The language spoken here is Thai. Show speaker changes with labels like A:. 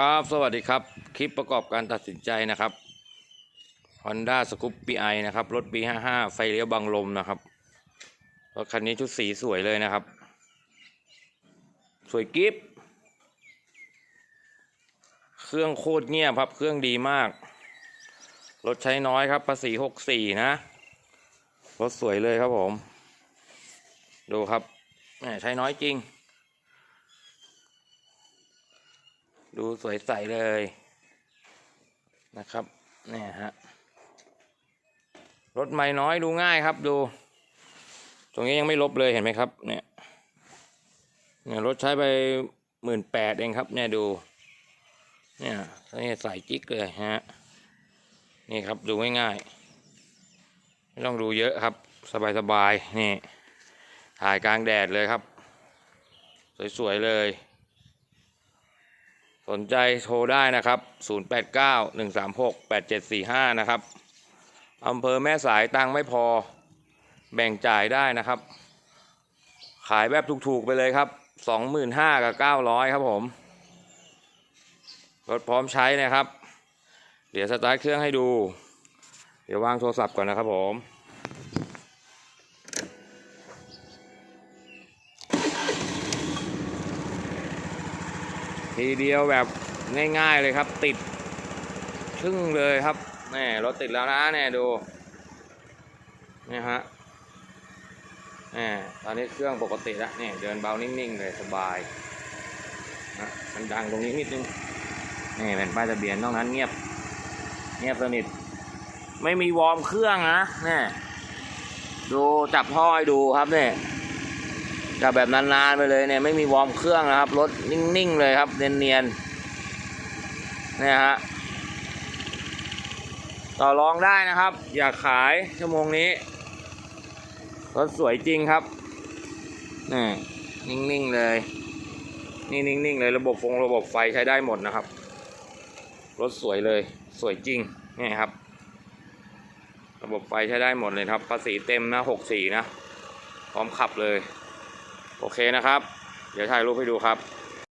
A: ครับสวัสดีครับ คลิปประกอบการตัดสินใจนะครับ Honda Scoopy i นะครับ รถปี55 ไฟเลี้ยวบังลมนะครับรถคันนี้ชุดสีสวยเลยนะครับ สวยกิฟเครื่องโคตรเงียบครับ เครื่องดีมาก รถใช้น้อยครับภาษี64 นะ รถสวยเลยครับผม ดูครับใช้น้อยจริง ดูสวยใสเลยนะครับเนี่ยฮะรถไม่น้อยดูง่ายครับดู ตรงนี้ยังไม่ลบเลยเห็นไหมครับเนี่ยเนี่ยรถใช้ไปหมื่นแปดเองครับเนี่ยดูเนี่ยนี่ใส่จิ๊กเลยฮะนี่ครับดูง่ายๆไม่ต้องดูเยอะครับ สบายๆนี่ถ่ายกลางแดดเลยครับ สวยๆเลย สนใจโทรได้นะครับ 0891368745 นะครับอำเภอแม่สายตังไม่พอ แบ่งจ่ายได้นะครับ ขายแบบถูกๆไปเลยครับ 25,000กับ900 ครับผมรถพร้อมใช้นะครับ เดี๋ยวสตาร์ทเครื่องให้ดู เดี๋ยววางโทรศัพท์ก่อนนะครับผม ทีเดียวแบบง่ายๆเลยครับ ติดชึ่งเลยครับนี่รถติดแล้วนะเนี่ดูนี่ฮะนี่ตอนนี้เครื่องปกติแล้วนี่เดินเบานิ่งๆเลยสบายนะมันดังตรงนี้นิดนึงนี่เป็นป้ายทะเบียนนอกนั้นเงียบ เงียบสนิทไม่มีวอร์มเครื่องนะนี่ดูจับท่อให้ดูครับเนี่ย จับแบบนานๆไปเลยเนี่ยไม่มีวอร์มเครื่องนะครับรถนิ่งๆเลยครับเนียนๆเนี่ยฮะต่อรองได้นะครับ อยากขายชั่วโมงนี้รถสวยจริงครับนี่นิ่งๆเลยนี่นิ่งๆเลยระบบฟงระบบไฟใช้ได้หมดนะครับรถสวยเลยสวยจริงนี่ครับ ระบบไฟใช้ได้หมดเลยครับภาษีเต็มนะหกสี่นะ พร้อมขับเลย โอเคนะครับ เดี๋ยวถ่ายรูปให้ดูครับ